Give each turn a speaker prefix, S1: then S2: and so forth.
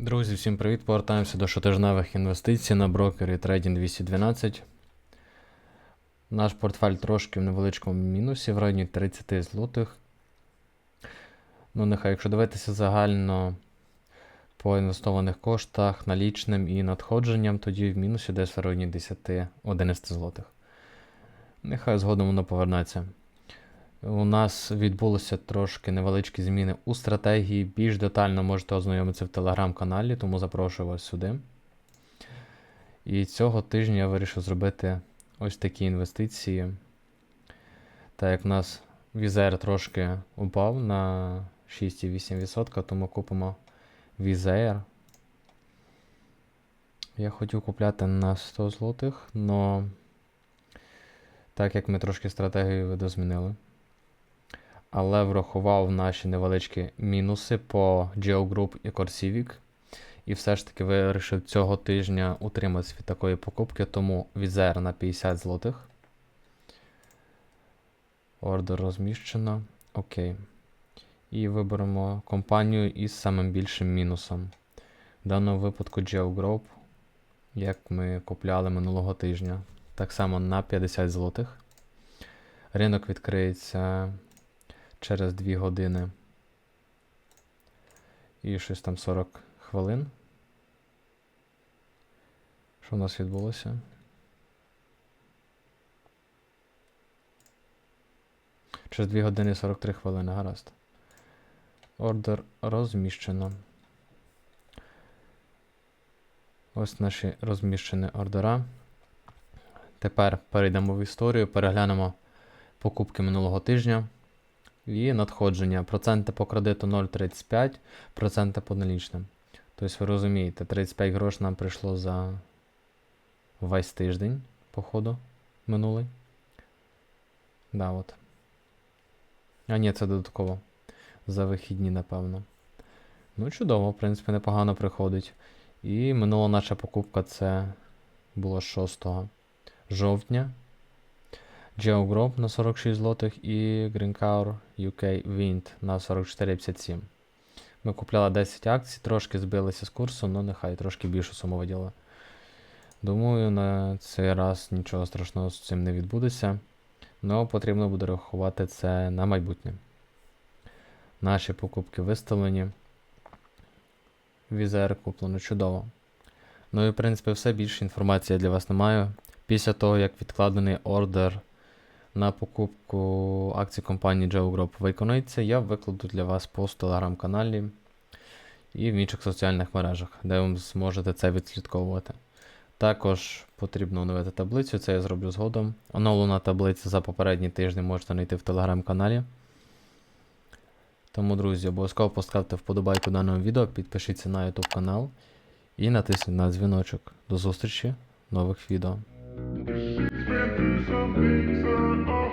S1: Друзі, всім привіт! Повертаємося до щотижневих інвестицій на брокері Trading 212. Наш портфель трошки в невеличкому мінусі, в районі 30 злотих. Ну, нехай, якщо дивитися загально по інвестованих коштах, налічним і надходженням, тоді в мінусі десь в районі 10-11 злотих. Нехай згодом воно повернеться. У нас відбулися трошки невеличкі зміни у стратегії. Більш детально можете ознайомитися в телеграм-каналі, тому запрошую вас сюди. І цього тижня я вирішив зробити ось такі інвестиції. Так як в нас візер трошки упав на 6,8%, тому купимо візер. Я хотів купляти на 100 злотих, але так як ми трошки стратегію видозмінили але врахував наші невеличкі мінуси по GeoGroup і Corsivic. І все ж таки вирішив цього тижня утриматися від такої покупки, тому візер на 50 злотих. Ордер розміщено. Окей. І виберемо компанію із самим більшим мінусом. В даному випадку GeoGroup, як ми купляли минулого тижня. Так само на 50 злотих. Ринок відкриється через 2 години. І щось там 40 хвилин. Що у нас відбулося? Через 2 години 43 хвилини, гаразд. Ордер розміщено. Ось наші розміщені ордера. Тепер перейдемо в історію, переглянемо покупки минулого тижня. І надходження. Проценти по кредиту 0,35, проценти по налічним. Тобто, ви розумієте, 35 грош нам прийшло за весь тиждень, походу, минулий. Да, от. А, ні, це додатково. За вихідні, напевно. Ну, чудово, в принципі, непогано приходить. І минула наша покупка це було 6 жовтня. GeoGroup на 46 злотих і Greencar UK Wind на 44,57. Ми купляли 10 акцій, трошки збилися з курсу, але нехай трошки більшу суму виділи. Думаю, на цей раз нічого страшного з цим не відбудеться. Але потрібно буде рахувати це на майбутнє. Наші покупки виставлені. Візер куплено чудово. Ну і в принципі все більше інформації я для вас не маю. Після того, як відкладений ордер на покупку акцій компанії Joe Group виконується, я викладу для вас пост в телеграм-каналі і в інших соціальних мережах, де ви зможете це відслідковувати. Також потрібно оновити таблицю, це я зроблю згодом. Оновлена таблиця за попередній тиждень можете знайти в телеграм-каналі. Тому, друзі, обов'язково поставте вподобайку даному відео, підпишіться на YouTube канал і натисніть на дзвіночок. До зустрічі в нових відео.
S2: She's been through some things that